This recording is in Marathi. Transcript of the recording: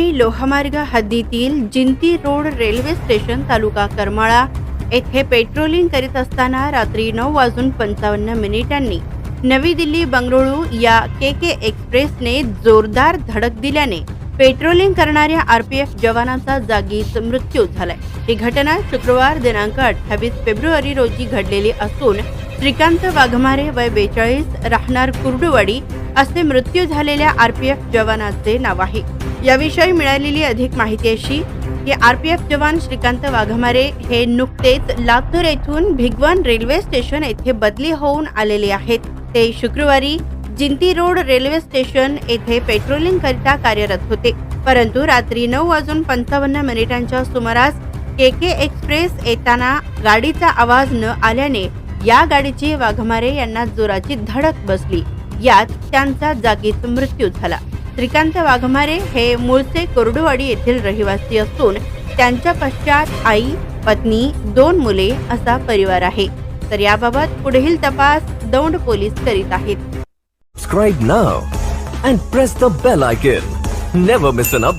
लोहमार्ग हद्दीतील जिंती रोड रेल्वे स्टेशन तालुका करमाळा येथे पेट्रोलिंग करीत असताना रात्री नऊ वाजून पंचावन्न मिनिटांनी नवी दिल्ली बंगळुरू या के के एक्सप्रेसने जोरदार धडक दिल्याने पेट्रोलिंग करणाऱ्या आरपीएफ जवानाचा जागीच मृत्यू झालाय. ही घटना शुक्रवार दिनांक अठ्ठावीस फेब्रुवारी रोजी घडलेली असून श्रीकांत वाघमारे वय बेचाळीस राहणार कुर्डुवाडी असे मृत्यू झालेल्या आरपीएफ जवानाचे नाव आहे. याविषयी मिळालेली अधिक माहिती अशी की आरपीएफ जवान श्रीकांत वाघमारे हे नुकतेच लातूर येथून भिगवण रेल्वे स्टेशन येथे बदली होऊन आलेले आहेत. ते शुक्रवारी जिंती रोड रेल्वे स्टेशन येथे पेट्रोलिंग करिता कार्यरत होते. परंतु रात्री नऊ वाजून पंचावन्न मिनिटांच्या सुमारास के के एक्सप्रेस येताना गाडीचा आवाज न आल्याने या गाडीची वाघमारे यांना जोराची धडक बसली. यात त्यांचा जागीच मृत्यू झाला. श्रीकांत वाघमारे हे मूळचे कोरडुवाडी येथील रहिवासी असून त्यांच्या पश्चात आई पत्नी दोन मुले असा परिवार आहे. तर याबाबत पुढील तपास दौंड पोलीस करीत आहेत. Subscribe now and press